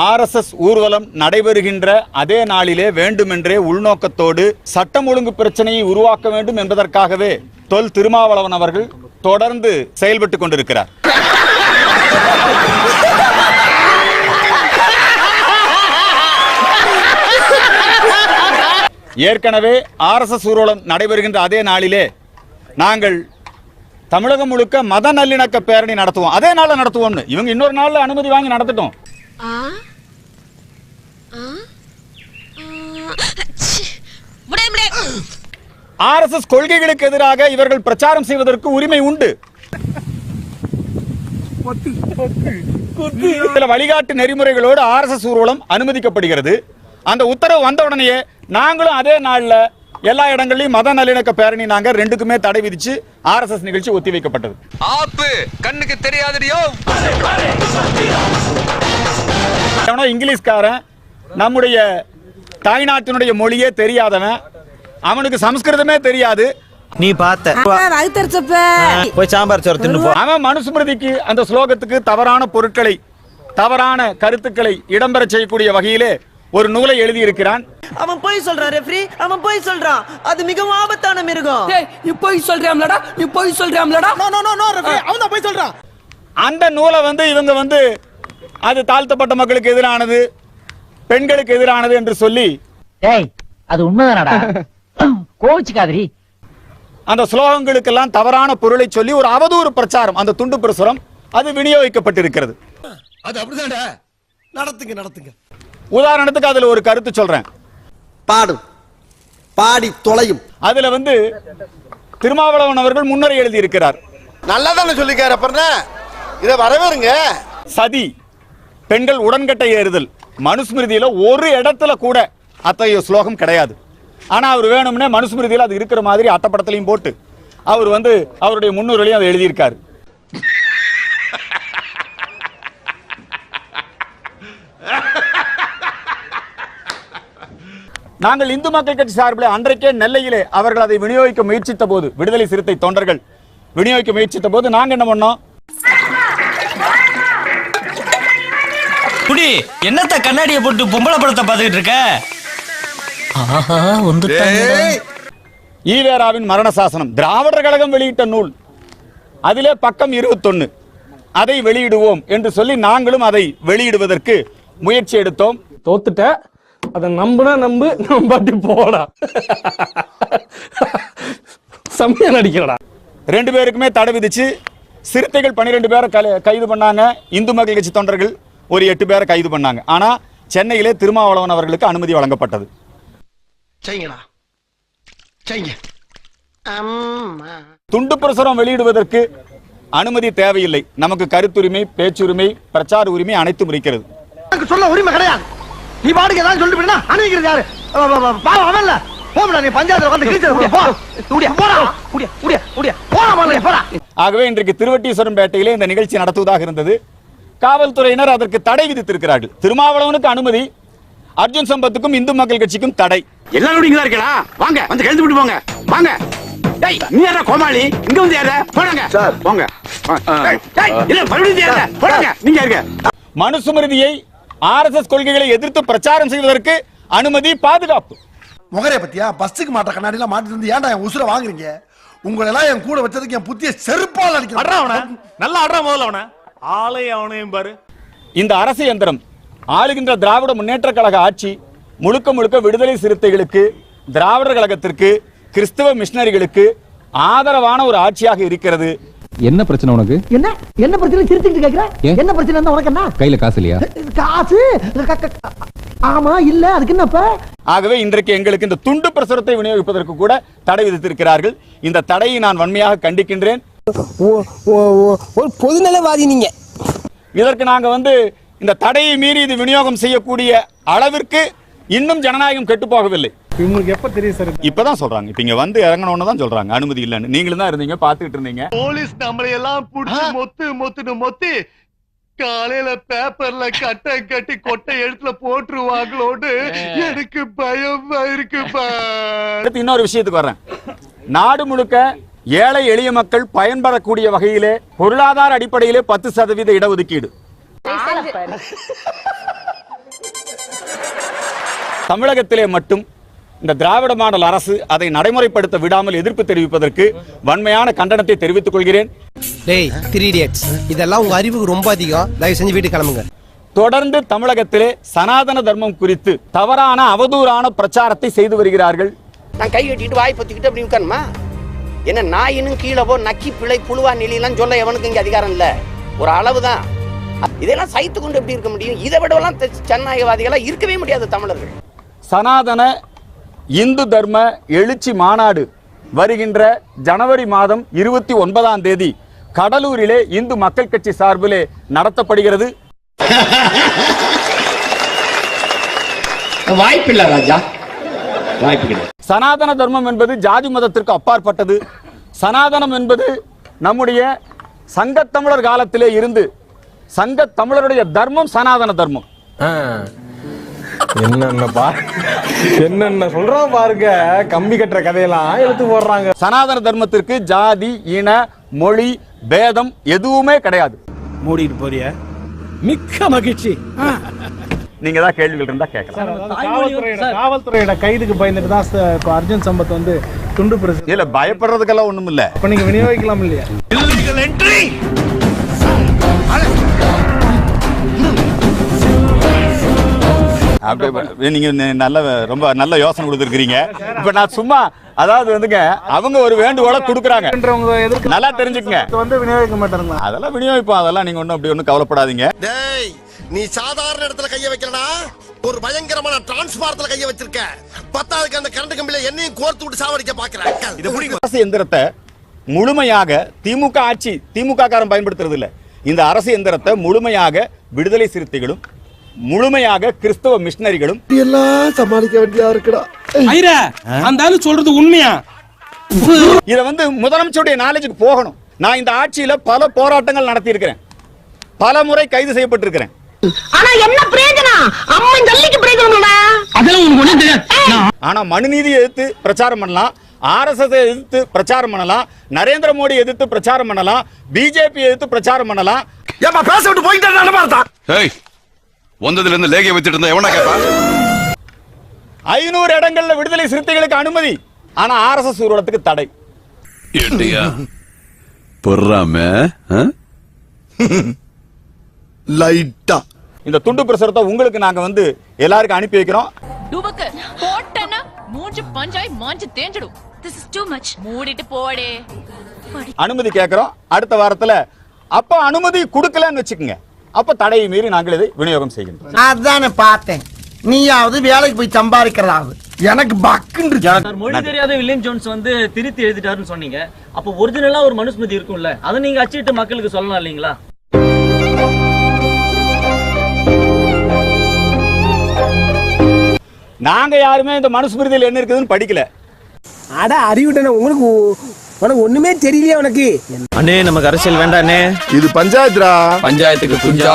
RSS ஊர்வலம் நடைபெறுகின்ற அதே நாளிலே வேண்டுமென்றே உள்நோக்கத்தோடு சட்டம் ஒழுங்கு பிரச்சனையை உருவாக்க வேண்டும் என்பதற்காகவே தொல் திருமாவளவன் அவர்கள் தொடர்ந்து செயல்பட்டுக் கொண்டிருக்கிறார். ஏற்கனவே ஆர்எஸ்எஸ் ஊர்வலம் நடைபெறுகின்ற அதே நாளிலே நாங்கள் தமிழகம் முழுக்க மத நல்லிணக்க பேரணி நடத்துவோம். அதே நாள்ல நடத்துவோம்னு. இவங்க இன்னொரு நாள்ல அனுமதி வாங்கி நடத்தட்டும். ஆர்எஸ்எஸ் கொள்கைகளுக்கு எதிராக இவர்கள் பிரச்சாரம் செய்வதற்கு உரிமை உண்டு. சில வழிகாட்டு நெறிமுறைகளோடு ஆர்எஸ்எஸ் ஊர்வலம் அனுமதிக்கப்படுகிறது. அந்த உத்தரவு வந்த உடனேயே நாங்களும் அதே நாள்ல எல்லா இடங்கள்லயும் மத நல்லிணக்க பேரணி நாங்க ரெண்டுக்குமே தடை விதிச்சு ஆர்எஸ்எஸ் நிகழ்ச்சி ஒத்திவைக்கப்பட்டது ஆப்பு கண்ணுக்கு தெரியாதடியோ? எவனோ இங்கிலீஷ்காரன் நம்முடைய தாய்நாட்டினுடைய மொழியே தெரியாதவன் அவனுக்கு சமஸ்கிருதமே தெரியாது. நீ பார்த்த. போய் சாம்பார் சோறு தின்னு போ. அவன் மனுஸ்மிருதிக்கு அந்த ஸ்லோகத்துக்கு தவறான பொருட்களை தவறான கருத்துக்களை இடம்பெற செய்யக்கூடிய வகையிலே ஒரு நூலை எழுதியிருக்கிறான். அவன் போய் சொல்றான் ரெஃப்ரி அவன் போய் சொல்றான். அது மிகவும் ஆபத்தான மிருகம். டேய் நீ போய் சொல்றியாம்லடா நீ போய் சொல்றியாம்லடா no no no no referee அவன் தான் போய் சொல்றான். அந்த நூலை வந்து இவங்க வந்து அது தாழ்த்தப்பட்ட மக்களுக்கு எதிரானது பெண்களுக்கு எதிரானது என்று சொல்லி டேய் அது உண்மைதானடா? கோவிச்சுக்காதரி அந்த ஸ்லோகங்களுக்கெல்லாம் தவறான பொருளை சொல்லி ஒரு அவதூறு பிரச்சாரம் அந்த துண்டு பிரசுரம் அது விநியோகிக்கப்பட்டிருக்கிறது. அது அப்படிதான்டா. நடத்துங்க நடத்துங்க. உதாரணத்துக்கு அதுல ஒரு கருத்து சொல்றேன். பாடும் பாடி தொலையும். அதுல வந்து திருமாவளவன் அவர்கள் முன்னுரை எழுதியிருக்கிறார். நல்லா தானே சொல்லிக்காரு அப்புறம் இதை வரவேறுங்க. சதி பெண்கள் உடன்கட்டை ஏறுதல். மனுஸ்மிருதியில ஒரு இடத்துல கூட அத்தகைய ஸ்லோகம் கிடையாது. ஆனா அவர் வேணும்னே மனுஸ்மிருதியில அது இருக்கிற மாதிரி அட்டப்படத்திலையும் போட்டு அவர் வந்து அவருடைய முன்னுரையிலையும் அதை எழுதியிருக்காரு. நாங்கள் இந்து மக்கள் கட்சி சார்பில் அன்றைக்கே நெல்லையிலே அவர்கள் அதை விநியோகிக்க முயற்சித்த போது விடுதலை சிறுத்தை தொண்டர்கள் விநியோகிக்க முயற்சித்த போது நாங்க என்ன பண்ணோம்? குடி என்னத்த கண்ணாடியை போட்டு பொம்பளை படத்தை பார்த்துக்கிட்டு இருக்க? ஈவேராவின் மரண சாசனம் திராவிடர் கழகம் வெளியிட்ட நூல். அதிலே பக்கம் இருபத்தொன்னு. அதை வெளியிடுவோம் என்று சொல்லி நாங்களும் அதை வெளியிடுவதற்கு முயற்சி எடுத்தோம். தோத்துட்ட. அத நம்புனா நம்பு நம்பாட்டி போடா. செம்மையா நடிக்கிறடா. ரெண்டு பேருக்குமே தடை விதிச்சு சிறுத்தைகள் பன்னிரெண்டு பேரை கல- கைது பண்ணாங்க. இந்து மக்கள் கட்சி தொண்டர்கள் ஒரு எட்டு பேரை கைது பண்ணாங்க. ஆனா சென்னையிலே திருமாவளவன் அவர்களுக்கு அனுமதி வழங்கப்பட்டது. துண்டு பிரசுரம் வெளியிடுவதற்கு அனுமதி தேவையில்லை. நமக்கு கருத்துரிமை பேச்சுரிமை பிரச்சார உரிமை அனைத்தும் இருக்கிறது. சொல்ல உரிமை கிடையாது. நீ பாட்டுக்கு ஏதாவது சொல்லிட்டு போயினா அனுப்பிக்கிறது யாரு? பாவம் அவன்ல போடா நீ பஞ்சாயத்துல வந்து கிழிச்சு போ. முடியா போடா. முடியா முடியா முடியா போடா முதல்ல, போடா. ஆகவே இன்றைக்கு திருவட்டீஸ்வரம் பேட்டையிலே இந்த நிகழ்ச்சி நடத்துவதாக இருந்தது. காவல்துறையினர் அதற்கு தடை விதித்திருக்கிறார்கள். திருமாவளவனுக்கு அனுமதி அர்ஜுன் சம்பத்துக்கும் இந்து மக்கள் கட்சிக்கும் தடை. எல்லாரும் இங்க தான் இருக்கா வாங்க வந்து கழுத்து விட்டு போங்க. வாங்க. டேய் நீ யாரா கோமாளி? இங்க வந்து யாரா? போடுங்க. சார். போங்க. இல்ல மறுபடியும் யாரா? போடுங்க. நீங்க இருக்க மனுசுமிருதியை ஆர்எஸ்எஸ் கொள்கைகளை எதிர்த்து பிரச்சாரம் செய்வதற்கு அனுமதி பாதுகாப்பு. முகரே பத்தியா பஸ்ஸுக்கு மாட்ட கண்ணாடி எல்லாம் மாட்டிட்டு வந்து ஏன்டா என் உசுர வாங்குறீங்க? உங்களை எல்லாம் என் கூட வச்சதுக்கு என் புத்திய செருப்பால் அடிக்கிறேன். நல்லா ஆடுறா முதல்ல அவன. ஆளை அவனையும் பாரு. இந்த அரசு இயந்திரம் ஆளுகின்ற திராவிட முன்னேற்ற கழக ஆட்சி முழுக்க முழுக்க விடுதலை சிறுத்தைகளுக்கு திராவிடர் கழகத்திற்கு கிறிஸ்தவ மிஷனரிகளுக்கு ஆதரவான ஒரு ஆட்சியாக இருக்கிறது என்ன பிரச்சனை உனக்கு? என்ன? என்ன பிரச்சனை? சிரிச்சுட்டு கேக்குற? என்ன பிரச்சனை இருந்தா உனக்கு என்ன? கையில காசு இல்லையா? காசு? ஆமா இல்ல அதுக்கு என்னப்ப ஆகவே இன்றைக்கு எங்களுக்கு இந்த துண்டு பிரசுரத்தை விநியோகிப்பதற்கு கூட தடை விதித்திருக்கிறார்கள். இந்த தடையை நான் வன்மையாக கண்டிக்கின்றேன். ஒரு பொதுநலவாதி நீங்க. இதற்கு நாங்க வந்து இந்த தடையை மீறி இது விநியோகம் செய்யக்கூடிய அளவிற்கு இன்னும் ஜனநாயகம் கெட்டு போகவில்லை. உங்களுக்கு எப்ப தெரியும் சார் இப்பதான் சொல்றாங்க. இப்ப இங்க வந்து இறங்கணும்னு தான் சொல்றாங்க. அனுமதி இல்லைன்னு. நீங்களும் தான் இருந்தீங்க பாத்துக்கிட்டு இருந்தீங்க. போலீஸ் நம்மளை எல்லாம் புடிச்சு மொத்து மொத்துன்னு மொத்தி காலையில பேப்பர்ல கட்டை கட்டி கொட்டை எழுத்துல போட்டுருவாங்களோன்னு எனக்கு பயமா இருக்குப்பா அடுத்து இன்னொரு விஷயத்துக்கு வர்றேன். நாடு முழுக்க ஏழை எளிய மக்கள் பயன்பெறக்கூடிய வகையிலே பொருளாதார அடிப்படையிலே பத்து சதவீத இடஒதுக்கீடு. தமிழகத்திலே மட்டும் இந்த திராவிட மாடல் அரசு அதை நடைமுறைப்படுத்த விடாமல் எதிர்ப்பு தெரிவிப்பதற்கு வன்மையான கண்டனத்தை தெரிவித்துக் கொள்கிறேன். டேய் த்ரீ இடியட்ஸ் இதெல்லாம் உங்க அறிவுக்கு ரொம்ப அதிகம். தயவு செஞ்சு வீட்டுக்கு கிளம்புங்க. தொடர்ந்து தமிழகத்திலே சனாதன தர்மம் குறித்து தவறான அவதூறான பிரச்சாரத்தை செய்து வருகிறார்கள். நான் கை கட்டிட்டு வாய் பொத்திக்கிட்டு அப்படி உட்காருமா? என்ன நாயினும் கீழே போ நக்கி பிழை புழுவா நிலையெல்லாம் சொல்ல எவனுக்கு இங்க அதிகாரம் இல்ல. ஒரு அளவு தான் இதெல்லாம் சைத்து கொண்டு எப்படி இருக்க முடியும்? இதை விடவெல்லாம் தெ- ஜனநாயகவாதிகளா இருக்கவே முடியாது தமிழர்கள். சனாதன இந்து தர்ம எழுச்சி மாநாடு வருகின்ற ஜனவரி மாதம் இருபத்தி ஒன்பதாம் தேதி கடலூரிலே இந்து மக்கள் கட்சி சார்பிலே நடத்தப்படுகிறது. வாய்ப்பில்லை ராஜா. வாய்ப்பு சனாதன தர்மம் என்பது ஜாதி மதத்திற்கு அப்பாற்பட்டது. சனாதனம் என்பது நம்முடைய சங்கத்தமிழர் காலத்திலே இருந்து சங்கத் தமிழருடைய தர்மம் சனாதன தர்மம். என்னென்ன பா என்னென்ன சொல்றோம் பாருங்க. கம்பி கட்டுற கதையெல்லாம் எடுத்து போடுறாங்க. சனாதன தர்மத்திற்கு ஜாதி இன மொழி பேதம் எதுவுமே கிடையாது. மூடிட்டு போறிய? மிக்க மகிழ்ச்சி. நீங்க தான் கேள்விகள் இருந்தா கேட்கலாம். காவல்துறையோட கைதுக்கு பயந்துட்டு தான் இப்ப அர்ஜுன் சம்பத் வந்து துண்டு பிரசு இல்ல பயப்படுறதுக்கெல்லாம் ஒண்ணும் இல்ல இப்ப நீங்க விநியோகிக்கலாம் இல்லையா? அப்படியே நீங்க நல்ல ரொம்ப நல்ல யோசனை கொடுத்துருக்கீங்க இப்ப நான் சும்மா அதாவது வந்துங்க அவங்க ஒரு வேண்டுகோளை கொடுக்குறாங்க. நல்லா தெரிஞ்சுக்கங்க. வந்து விநியோகிக்க மாட்டாங்களா அதெல்லாம் விநியோகிப்போம் அதெல்லாம் நீங்க ஒன்றும் அப்படி ஒன்றும் கவலைப்படாதீங்க. டேய் நீ சாதாரண இடத்துல கைய வைக்கலடா ஒரு பயங்கரமான டிரான்ஸ்பாரத்துல கைய வச்சிருக்க. பத்தாவதுக்கு அந்த கரண்ட் கம்பியில என்னையும் கோர்த்து விட்டு சாவடிக்க பாக்குறேன் இது அரசு எந்திரத்தை முழுமையாக திமுக ஆட்சி திமுக காரன் பயன்படுத்துறது இல்ல இந்த அரசு எந்திரத்தை முழுமையாக விடுதலை சிறுத்தைகளும் முழுமையாக கிறிஸ்தவ மிஷினரிகளும் எல்லாம் சமாளிக்க வேண்டியதா இருக்குடா. ஐரா அந்த ஆளு சொல்றது உண்மையா? இதை வந்து முதலமைச்சருடைய நாலேஜுக்கு போகணும். நான் இந்த ஆட்சியில பல போராட்டங்கள் நடத்தி இருக்கிறேன் பல முறை கைது செய்யப்பட்டிருக்கிறேன். ஆனா என்ன பிரயோஜனம்? அம்மன் ஜல்லிக்கு தெரியாது. ஆனா மனுநீதியை எதிர்த்து பிரச்சாரம் பண்ணலாம். ஆர்எஸ்எஸ் எதிர்த்து பிரச்சாரம் பண்ணலாம். நரேந்திர மோடி எதிர்த்து பிரச்சாரம் பண்ணலாம். பிஜேபி எதிர்த்து பிரச்சாரம் பண்ணலாம். ஏப்பா பேச விட்டு போயிட்டே வந்ததுல இருந்து லேகிய வச்சுட்டு இருந்தா எவனா கேப்பா? ஐநூறு இடங்கள்ல விடுதலை சிறுத்தைகளுக்கு அனுமதி. ஆனா ஆர்எஸ்எஸ் ஊர்வலத்துக்கு தடை. ஏட்டியா? பொறாம லைட்டா. இந்த துண்டு பிரசுரத்தை உங்களுக்கு நாங்க வந்து எல்லாருக்கும் அனுப்பி வைக்கிறோம். டுபக்கு போட்டனா மூஞ்சி பஞ்சாய் மாஞ்சி தேஞ்சிடும். திஸ் இஸ் டூ மச் மூடிட்டு போடே. அனுமதி கேட்கிறோம் அடுத்த வாரத்துல அப்ப அனுமதி கொடுக்கலன்னு வச்சுக்கோங்க. அப்ப தடையை மீறி நாங்கள் இதை விநியோகம் செய்கின்றோம். அதானே பார்த்தேன். நீயாவது வேலைக்கு போய் சம்பாதிக்கிறதாவது. எனக்கு பக்குன்னு மொழி தெரியாத வில்லியம் ஜோன்ஸ் வந்து திருத்தி எழுதிட்டாருன்னு சொன்னீங்க. அப்போ ஒரிஜினலா ஒரு மனுஸ்மிருதி இருக்கும்ல அதை நீங்க அச்சிட்டு மக்களுக்கு சொல்லலாம் இல்லீங்களா? நாங்க யாருமே இந்த மனுஸ்மிருதியில் என்ன இருக்குதுன்னு படிக்கல. அட அறிவிட்டன உங்களுக்கு உனக்கு ஒண்ணுமே தெரியலையா உனக்கு. அண்ணே நமக்கு அரசியல் வேண்டாண்ணே இது பஞ்சாயத்துடா. பஞ்சாயத்துக்கு குஞ்சா.